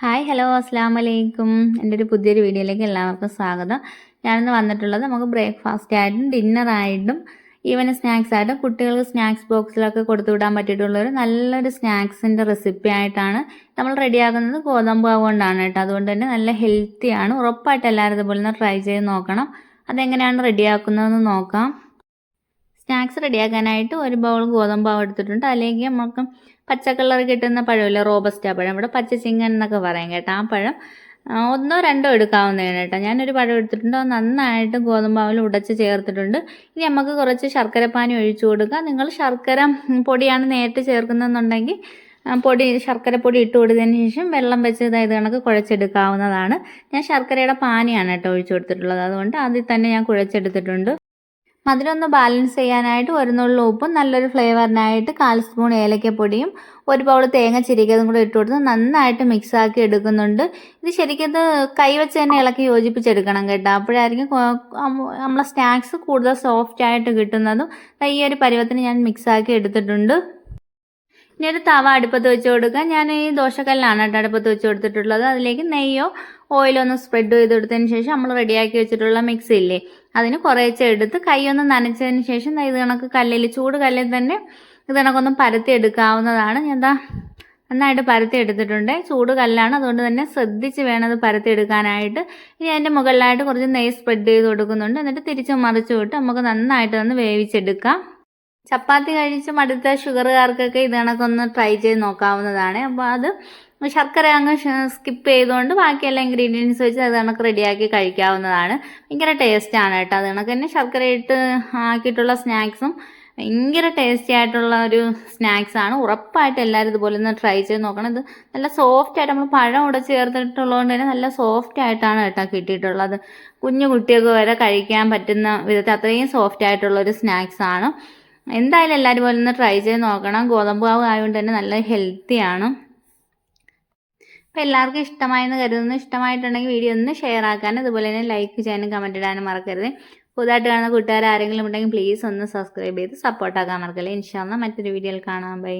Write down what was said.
Hi hello അസ്സാം വലൈക്കും എന്റെ ഒരു പുതിയൊരു വീഡിയോയിലേക്ക് എല്ലാവർക്കും സ്വാഗതം. ഞാനിന്ന് വന്നിട്ടുള്ളത് നമുക്ക് ബ്രേക്ക്ഫാസ്റ്റ് ആയിട്ടും ഡിന്നറായിട്ടും ഈവൻ സ്നാക്സ് ആയിട്ടും കുട്ടികൾക്ക് സ്നാക്സ് ബോക്സിലൊക്കെ കൊടുത്തു വിടാൻ പറ്റിയിട്ടുള്ള ഒരു നല്ലൊരു സ്നാക്സിന്റെ റെസിപ്പി ആയിട്ടാണ് നമ്മൾ റെഡിയാക്കുന്നത് ഗോതമ്പ് കൊണ്ടാണ് കേട്ടോ. അതുകൊണ്ട് തന്നെ നല്ല ഹെൽത്തിയാണ്. ഉറപ്പായിട്ട് എല്ലാവരും ഇതുപോലെ ഒന്ന് ട്രൈ ചെയ്ത് നോക്കണം. അതെങ്ങനെയാണ് റെഡിയാക്കുന്നതെന്ന് നോക്കാം. സ്നാക്സ് റെഡിയാക്കാനായിട്ട് ഒരു ബൗൾ ഗോതമ്പ് മാവ് എടുത്തിട്ടുണ്ട്. അല്ലെങ്കിൽ നമുക്ക് പച്ച കളർ കിട്ടുന്ന പഴമില്ല? റോബസ്റ്റ പഴം. ഇവിടെ പച്ച ചിങ്ങൻ എന്നൊക്കെ പറയും കേട്ടോ ആ പഴം. ഒന്നോ രണ്ടോ എടുക്കാവുന്നതാണ് കേട്ടോ. ഞാനൊരു പഴം എടുത്തിട്ടുണ്ട്. അത് നന്നായിട്ട് ഗോതമ്പാവിൽ ഉടച്ച് ചേർത്തിട്ടുണ്ട്. ഇനി നമുക്ക് കുറച്ച് ശർക്കരപ്പാനി ഒഴിച്ചു കൊടുക്കുക നിങ്ങൾ ശർക്കര പൊടിയാണ് നേരിട്ട് ചേർക്കുന്നതെന്നുണ്ടെങ്കിൽ പൊടി ശർക്കര പൊടി ഇട്ട് കൊടുത്തതിന് ശേഷം വെള്ളം വെച്ച് ഇതായത് കണക്ക് കുഴച്ചെടുക്കാവുന്നതാണ്. ഞാൻ ശർക്കരയുടെ പാനിയാണ് കേട്ടോ ഒഴിച്ചു കൊടുത്തിട്ടുള്ളത്. അതുകൊണ്ട് അതിൽ തന്നെ ഞാൻ കുഴച്ചെടുത്തിട്ടുണ്ട്. ഒന്ന് ബാലൻസ് ചെയ്യാനായിട്ട് ഒരു ഉപ്പും നല്ലൊരു ഫ്ലേവറിനായിട്ട് കാൽ സ്പൂൺ ഏലക്കപ്പൊടിയും ഒരു പൗൾ തേങ്ങ ചിരിക്കതും കൂടെ ഇട്ട് കൊടുത്ത് നന്നായിട്ട് മിക്സ് ആക്കി എടുക്കുന്നുണ്ട്. ഇത് ശരിക്കും കൈ കൈവച്ച് തന്നെ ഇളക്കി യോജിപ്പിച്ചെടുക്കണം കേട്ടോ. അപ്പോഴായിരിക്കും നമ്മളെ സ്നാക്സ് കൂടുതൽ സോഫ്റ്റ് ആയിട്ട് കിട്ടുന്നതും ഈ ഒരു പരുവത്തിന് ഞാൻ മിക്സ് ആക്കി എടുത്തിട്ടുണ്ട്. ഇനി തവ അടുപ്പത്ത് വെച്ച് കൊടുക്കുക. ഞാൻ ഈ ദോശക്കല്ലാണ് കേട്ടോ അടുപ്പത്ത് വെച്ച് കൊടുത്തിട്ടുള്ളത്. അതിലേക്ക് നെയ്യോ ഓയിലോ ഒന്ന് സ്പ്രെഡ് ചെയ്ത് കൊടുത്തതിന് ശേഷം നമ്മൾ റെഡിയാക്കി വെച്ചിട്ടുള്ള മിക്സി ഇല്ലേ അതിന് കുറേശ്ശെ എടുത്ത് കൈ ഒന്ന് നനച്ചതിന് ശേഷം ഇത് കണക്ക് കല്ലിൽ ചൂട് കല്ലിൽ തന്നെ ഇത് കണക്കൊന്ന് പരത്തി എടുക്കാവുന്നതാണ്. ഞാൻ എന്താ നന്നായിട്ട് പരത്തി എടുത്തിട്ടുണ്ട്. ചൂട് കല്ലാണ്. അതുകൊണ്ട് തന്നെ ശ്രദ്ധിച്ച് വേണം അത് പരത്തി എടുക്കാനായിട്ട്. ഇനി അതിന്റെ മുകളിലായിട്ട് കുറച്ച് നെയ്യ് സ്പ്രെഡ് ചെയ്ത് കൊടുക്കുന്നുണ്ട്. എന്നിട്ട് തിരിച്ച് മറിച്ചു വിട്ട് നമുക്ക് നന്നായിട്ട് ഒന്ന് വേവിച്ചെടുക്കാം. ചപ്പാത്തി കഴിച്ച് മടുത്ത ഷുഗറുകാർക്കൊക്കെ ഇത് കണക്കൊന്ന് ട്രൈ ചെയ്ത് നോക്കാവുന്നതാണ്. അപ്പോൾ അത് ശർക്കര അങ്ങ് സ്കിപ്പ് ചെയ്തുകൊണ്ട് ബാക്കിയെല്ലാം ഇൻഗ്രീഡിയൻസ് വെച്ച് അത് കണക്ക് റെഡിയാക്കി കഴിക്കാവുന്നതാണ്. ഭയങ്കര ടേസ്റ്റാണ് കേട്ടോ. അത് കണക്ക് തന്നെ ശർക്കര ഇട്ട് ആക്കിയിട്ടുള്ള സ്നാക്സും ഭയങ്കര ടേസ്റ്റി ആയിട്ടുള്ള ഒരു സ്നാക്സ് ആണ് ഉറപ്പായിട്ട് എല്ലാവരും ഇതുപോലെ ഒന്ന് ട്രൈ ചെയ്ത് നോക്കണം. ഇത് നല്ല സോഫ്റ്റ് ആയിട്ട് നമ്മൾ പഴം ഉടച്ച് ചേർത്തിട്ടുള്ളതുകൊണ്ട് തന്നെ നല്ല സോഫ്റ്റ് ആയിട്ടാണ് കേട്ടോ കിട്ടിയിട്ടുള്ളത്. കുഞ്ഞു കുട്ടികൾക്ക് വരെ കഴിക്കാൻ പറ്റുന്ന വിധത്തിൽ അത്രയും സോഫ്റ്റ് ആയിട്ടുള്ള ഒരു സ്നാക്സ് ആണ് എന്തായാലും എല്ലാവരും പോലെ ഒന്ന് ട്രൈ ചെയ്ത് നോക്കണം. ഗോതമ്പ് മാവ് ആയതുകൊണ്ട് തന്നെ നല്ല ഹെൽത്തിയാണ് അപ്പോൾ എല്ലാവർക്കും ഇഷ്ടമായെന്ന് കരുതുന്നു. ഇഷ്ടമായിട്ടുണ്ടെങ്കിൽ വീഡിയോ ഒന്ന് ഷെയർ ആക്കാനും അതുപോലെ തന്നെ ലൈക്ക് ചെയ്യാനും കമന്റ് ഇടാനും മറക്കരുത്. പുതുതായിട്ട് കാണുന്ന കൂട്ടുകാർ ആരെങ്കിലും ഉണ്ടെങ്കിൽ പ്ലീസ് ഒന്ന് സബ്സ്ക്രൈബ് ചെയ്ത് സപ്പോർട്ടാക്കാൻ മറക്കല്ലേ. ഇൻഷാല്ല മറ്റൊരു വീഡിയോയിൽ കാണാം. ബൈ